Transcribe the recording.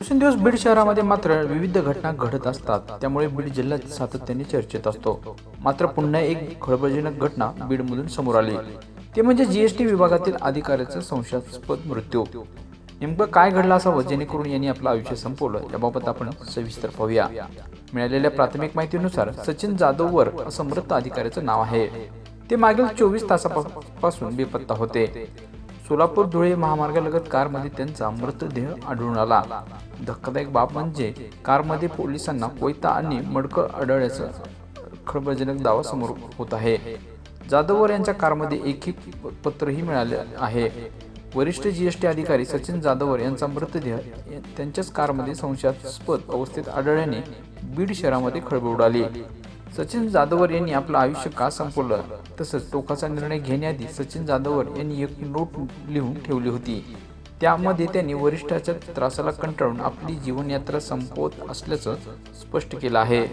दिवसेंदिवस बीड शहरामध्ये मात्र विविध घटना घडत असतात. त्यामुळे बीड जिल्हा सातत्याने चर्चेत असतो. मात्र पुन्हा एक खळबळजनक घटना बीडमधून समोर आली. ते म्हणजे जीएसटी विभागातील अधिकाऱ्याचा संशयास्पद मृत्यू. नेमकं काय घडलं असावं? जेणेकरून यांनी आपलं आयुष्य संपवलं. याबाबत आपण सविस्तर पाहूया. मिळालेल्या प्राथमिक माहितीनुसार सचिन जाधववर असं मृत अधिकाऱ्याचं नाव आहे. ते मागील चोवीस तासापासून बेपत्ता होते. सोलापूर धुळे महामार्गालगत कारमध्ये त्यांचा मृतदेह आढळून आला. धक्कादायक बाब म्हणजे कारमध्ये पोलिसांना कोयता आणि मडकं आढळल्याचं खळबळजनक दावा समोर होत आहे. जाधववर यांच्या कारमध्ये एकही पत्रही मिळाले आहे. वरिष्ठ जीएसटी अधिकारी सचिन जाधवर यांचा मृतदेह त्यांच्याच कारमध्ये संशयास्पद अवस्थेत आढळल्याने बीड शहरामध्ये खळबळ उडाली. सचिन जाधवर यांनी आपलं आयुष्य का संपवलं? तसंच टोकाचा निर्णय घेण्याआधी सचिन जाधवर यांनी एक नोट लिहून ठेवली होती. त्यामध्ये त्यांनी वरिष्ठाच्या त्रासाला कंटाळून आपली जीवनयात्रा संपवत असल्याचं स्पष्ट केलं आहे.